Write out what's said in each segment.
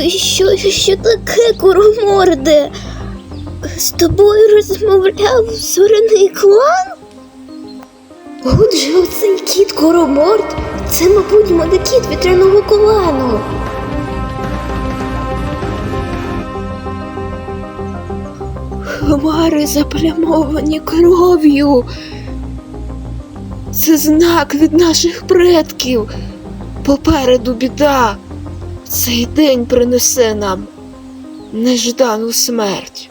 Що, що таке, куроморде? З тобою розмовляв зоряний клан? Отже, оцей кіт Короморд це, мабуть, монокіт вітряного клану. Хмари заплямовані кров'ю. Це знак від наших предків. Попереду біда. Цей день принесе нам неждану смерть.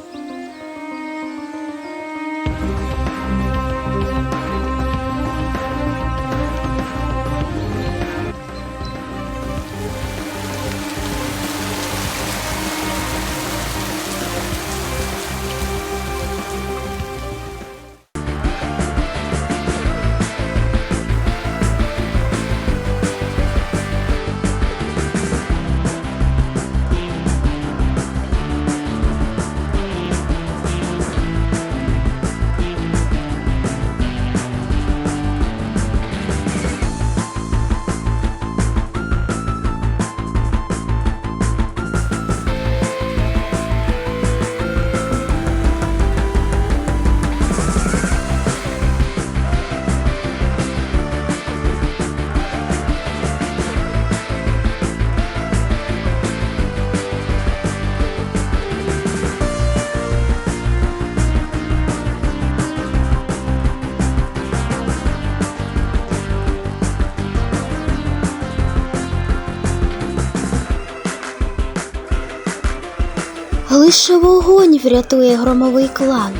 Лише вогонь врятує громовий клан.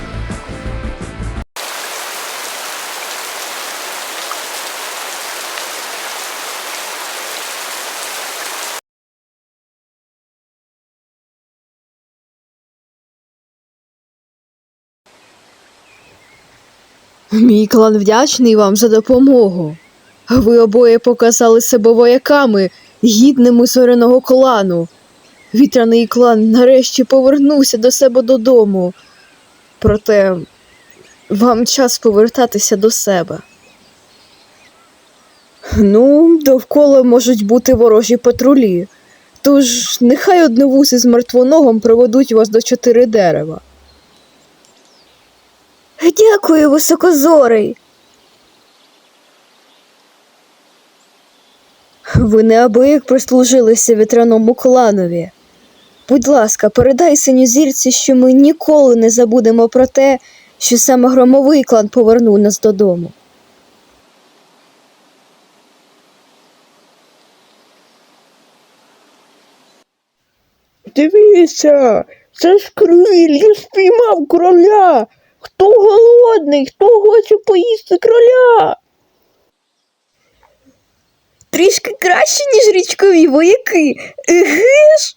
Мій клан вдячний вам за допомогу. Ви обоє показали себе вояками, гідними зоряного клану. Вітряний клан нарешті повернувся до себе додому. Проте вам час повертатися до себе. Ну, довкола можуть бути ворожі патрулі. Тож нехай одновуси з мертвоногом проведуть вас до чотири дерева. Дякую, високозорий. Ви неабияк прислужилися вітряному кланові. Будь ласка, передай синьозірці, що ми ніколи не забудемо про те, що саме громовий клан повернув нас додому. Дивіться, це ж криль, я спіймав короля. Хто голодний, хто хоче поїсти кроля? Трішки краще, ніж річкові вояки. Еге ж?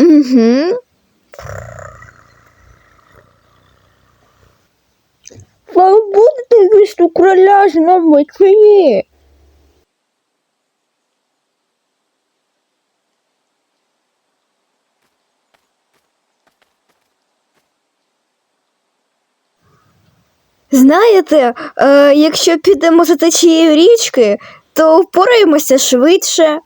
Угу. Ви будете їсти кроля з нами чи ні? Знаєте, е, якщо підемо за течією річки, то впораємося швидше.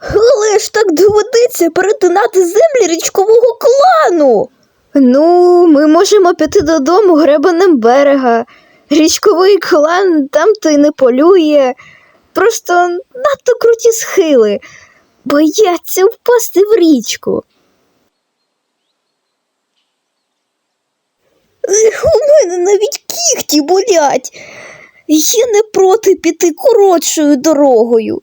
Але ж так доведеться перетинати землі річкового клану. Ну, ми можемо піти додому гребенем берега. Річковий клан там то й не полює. Просто надто круті схили. Бояться впасти в річку. У мене навіть кіхті болять. Я не проти піти коротшою дорогою.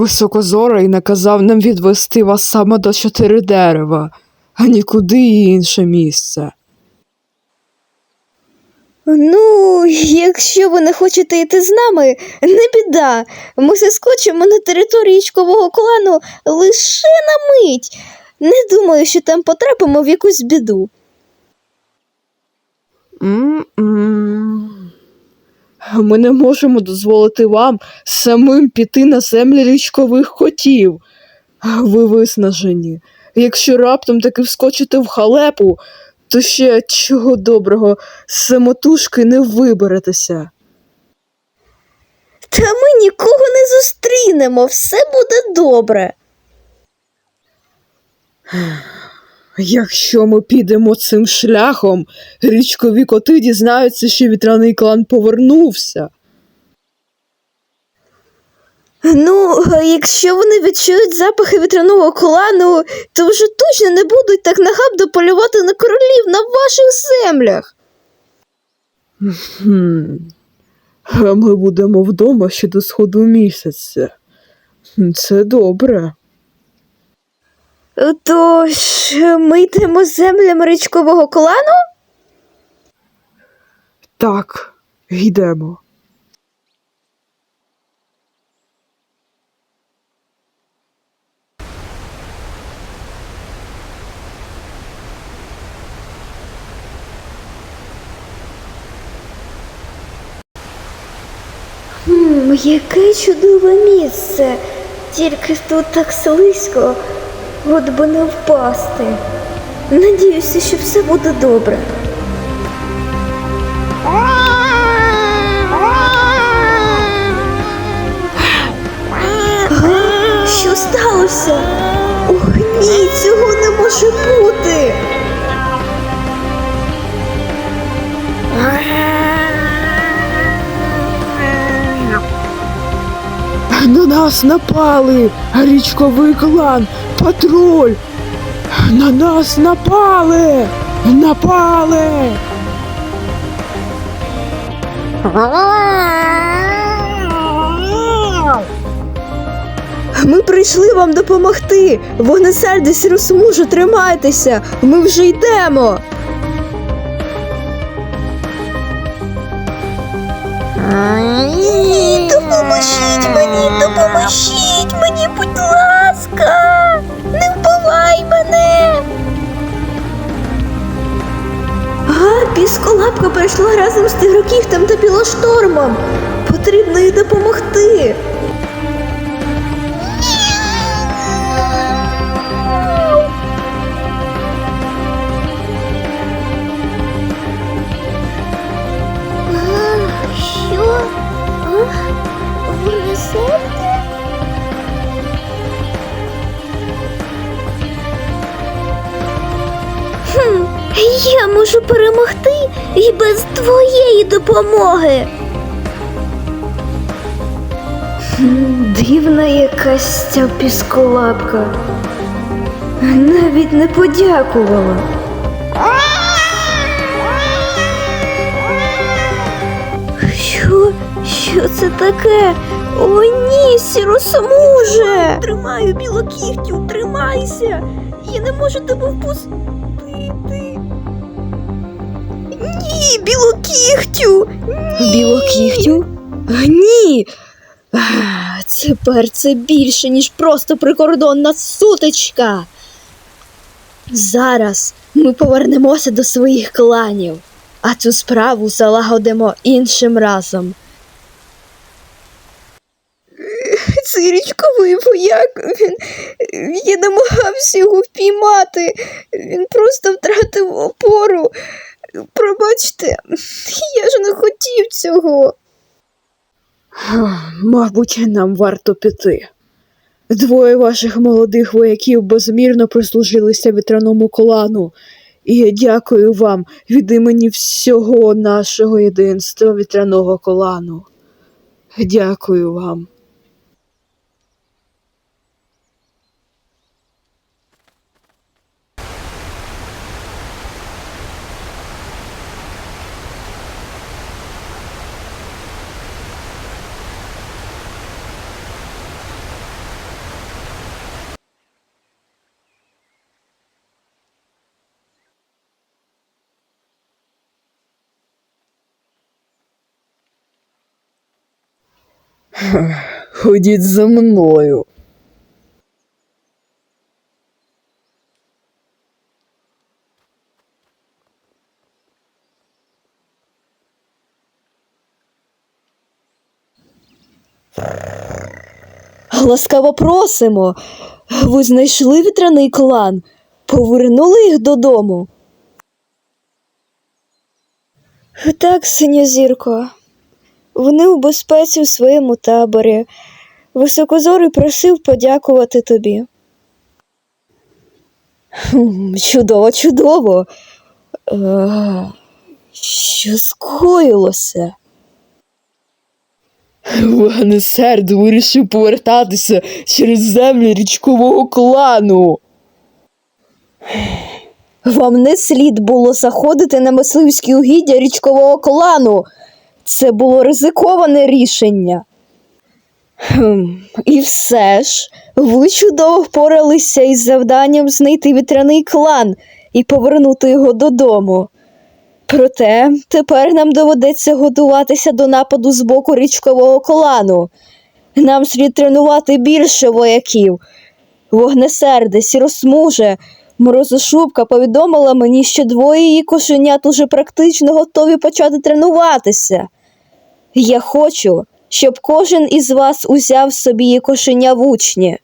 Високозорий наказав нам відвести вас саме до чотири дерева, а нікуди інше місце. Ну, якщо ви не хочете йти з нами, не біда. Ми заскочимо на територію річкового клану лише на мить. Не думаю, що там потрапимо в якусь біду. М-м. Ми не можемо дозволити вам самим піти на землі річкових котів. Ви виснажені. Якщо раптом таки вскочите в халепу, то ще чого доброго самотужки не виберетеся. Та ми нікого не зустрінемо, все буде добре. Якщо ми підемо цим шляхом, річкові коти дізнаються, що вітряний клан повернувся. Ну, якщо вони відчують запахи вітряного клану, то вже точно не будуть так нахабно полювати на королів на ваших землях. Хм. А ми будемо вдома ще до сходу місяця. Це добре. Тож ми йдемо землями річкового клану? Так, йдемо. Хм, яке чудове місце. Тільки тут так слизько, от би не впасти. Надіюся, що все буде добре. Що сталося? Ох, ні, цього не може бути. На нас напали! Річковий клан! Патруль! На нас напали! Напали! Ми прийшли вам допомогти. Вогнесерді сіросмужу, тримайтеся. Ми вже йдемо. Ні, допоможіть мені, допоможіть мені, будь ласка. Мене. А, пісколапка прийшла разом з тигрокіхтем та білоштормом. Потрібно їй допомогти. Допомоги. Дивна якась ця пісколапка. Навіть не подякувала. Що? Що це таке? О, ні, сіросмуже! Тримаю білокігтю, тримайся! Я не можу тебе впустити. Ні, білокігтю! Білокігтю? Ні. Тепер це більше, ніж просто прикордонна сутичка. Зараз ми повернемося до своїх кланів а цю справу залагодимо іншим разом. Цей річковий вояк, він, я намагався його впіймати. Він просто втратив опору. Пробачте, я ж не хотів цього. Мабуть, нам варто піти. Двоє ваших молодих вояків безмірно прислужилися вітряному клану, і я дякую вам від імені всього нашого єдинства вітряного клану. Дякую вам. Ходіть за мною. Ласкаво просимо. Ви знайшли вітряний клан, повернули їх додому. Так, синя зірко. Вони у безпеці в своєму таборі. Високозорий просив подякувати тобі. Чудово, чудово. Е, Що скоїлося? Вогнесерд вирішив повертатися через землі річкового клану. Вам не слід було заходити на мисливські угіддя річкового клану. Це було ризиковане рішення. Хм, і все ж, ви чудово впоралися із завданням знайти вітряний клан і повернути його додому. Проте тепер нам доведеться готуватися до нападу з боку річкового клану. Нам слід тренувати більше вояків. Вогнесерде, сіросмуже, морозошубка повідомила мені, що двоє її кошенят уже практично готові почати тренуватися. Я хочу, щоб кожен із вас узяв собі кошеня в учні.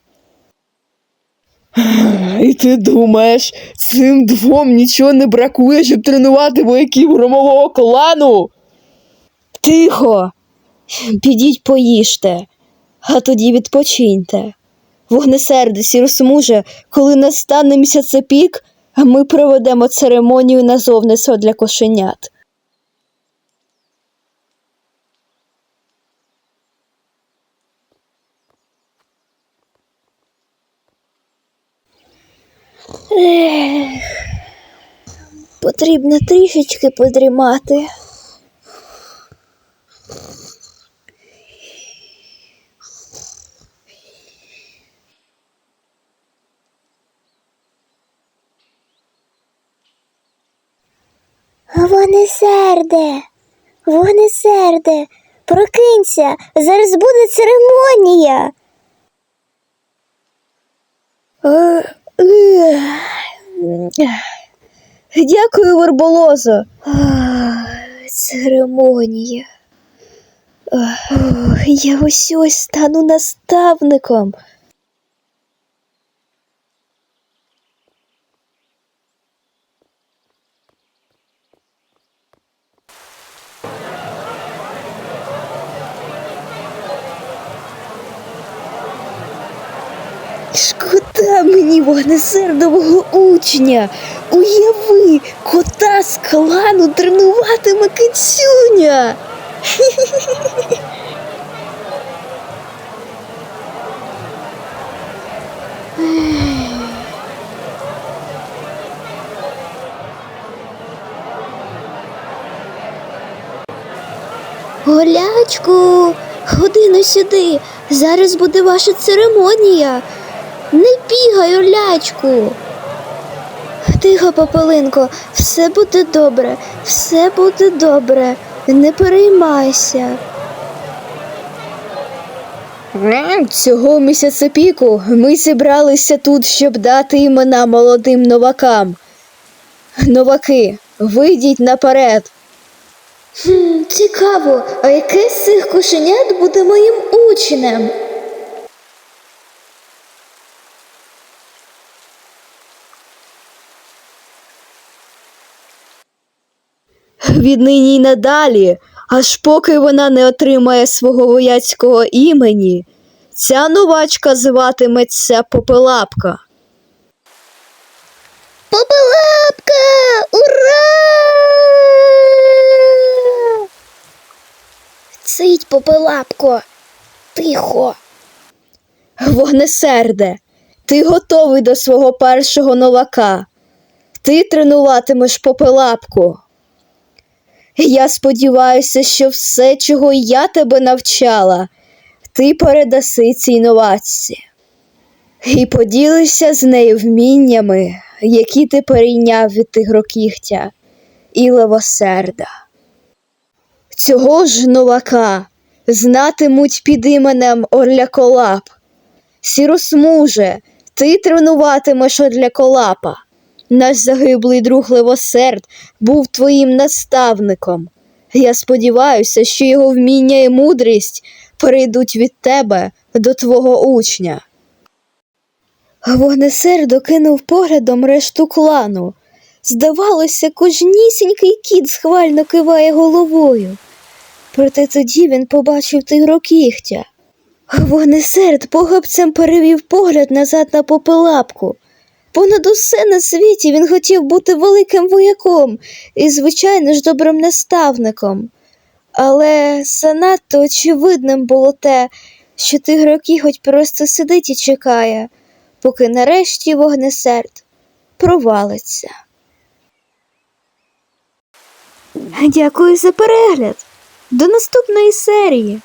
І ти думаєш, цим двом нічого не бракує, щоб тренувати вояків громового клану? Тихо. Підіть поїжте, а тоді відпочиньте. Вогнесерде, сіросмуже, коли настане місяцепік, ми проведемо церемонію назовництва для кошенят. Ех, потрібно трішечки подрімати. Вогнесерде, вогнесерде, прокинься, зараз буде церемонія. Дякую, Верболозо. Церемонія. Я ось ось стану наставником. Мені вогнесердового учня. Уяви, кота з клану тренуватиме кицюня. Голячку, годину сюди. Зараз буде ваша церемонія. Не бігай, Олячку. Тихо, Попелинко, все буде добре, все буде добре. Не переймайся. Цього місяцепіку ми зібралися тут, щоб дати імена молодим новакам. Новаки, вийдіть наперед. Хм, цікаво, а яке з цих кошенят буде моїм учнем? Віднині й надалі, аж поки вона не отримає свого вояцького імені, ця новачка зватиметься Попелапка. Попелапка! Ура! Цить, попелапко, тихо. Вогнесерде, ти готовий до свого першого новака. Ти тренуватимеш попелапку. Я сподіваюся, що все, чого я тебе навчала, ти передаси цій новачці. І поділишся з нею вміннями, які ти перейняв від тигрокігтя і левосерда. Цього ж новака знатимуть під іменем Орляколап. Сіросмуже, ти тренуватимеш Орляколапа. Наш загиблий друг Левосерд був твоїм наставником. Я сподіваюся, що його вміння і мудрість перейдуть від тебе до твого учня. Вогнесердо кинув поглядом решту клану. Здавалося, кожнісінький кіт схвально киває головою. Проте тоді він побачив тигрокігтя. Вогнесерд похапцем перевів погляд назад на попелапку. Понад усе на світі він хотів бути великим вояком і, звичайно ж, добрим наставником. Але занадто очевидним було те, що тигрокіготь просто сидить і чекає, поки нарешті вогнесерд провалиться. Дякую за перегляд. До наступної серії.